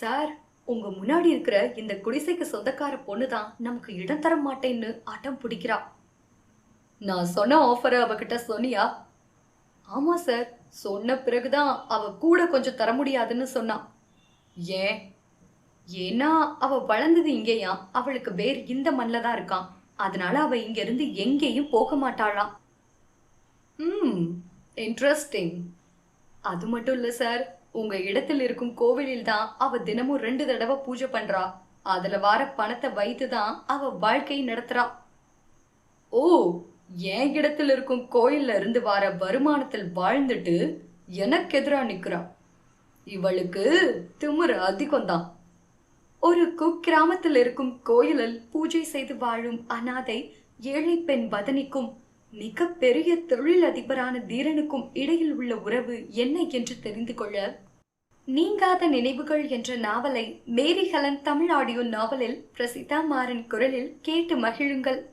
Sir உங்க முன்னாடி இருக்கிற இந்த குடிசைக்கு சொந்தக்கார பொண்ணு தான் நமக்கு இடம் தர மாட்டேன்னு ஆட்டம் பிடிக்கிறா. நான் சொன்ன ஆஃபரை அவகிட்ட சொன்னியா? ஆமா சார் சொன்ன பிறகுதான் அவ கூட கொஞ்சம் தர முடியாதுன்னு சொன்னான் ஏன்? ஏன்னா அவ வளர்ந்தது இங்கேயா? அவளுக்கு வேர் இந்த மண்ணில் தான் இருக்கான். அதனால அவ இங்க இருந்து எங்கேயும் போக மாட்டாளாம் ம் இன்ட்ரெஸ்டிங் அது மட்டும் இல்லை சார் உங்க இடத்தில் இருக்கும் கோவிலில் தான் அவ தினமும் ரெண்டு தடவை பூஜை பண்றா. அதுல வார பணத்தை வைத்து தான் அவ வாழ்க்கை நடத்துறா. ஓ என் இடத்தில் இருக்கும் கோயில்ல இருந்து வர வருமானத்தில் வாழ்ந்துட்டு எனக்கு எதிரா நிக்கிறா. இவளுக்கு திமுற அதிகம்தான். ஒரு குக்கிராமத்தில் இருக்கும் கோயிலில் பூஜை செய்து வாழும் அனாதை ஏழை பெண் வதனிக்கும் மிக பெரிய தொழிலதிபரான தீரனுக்கும் இடையில் உள்ள உறவு என்ன என்று தெரிந்து கொள்ள நீங்காத நினைவுகள் என்ற நாவலை மேரி தமிழ் ஆடியோ நாவலில் பிரசிதா மாறன் குரலில் கேட்டு மகிழுங்கள்.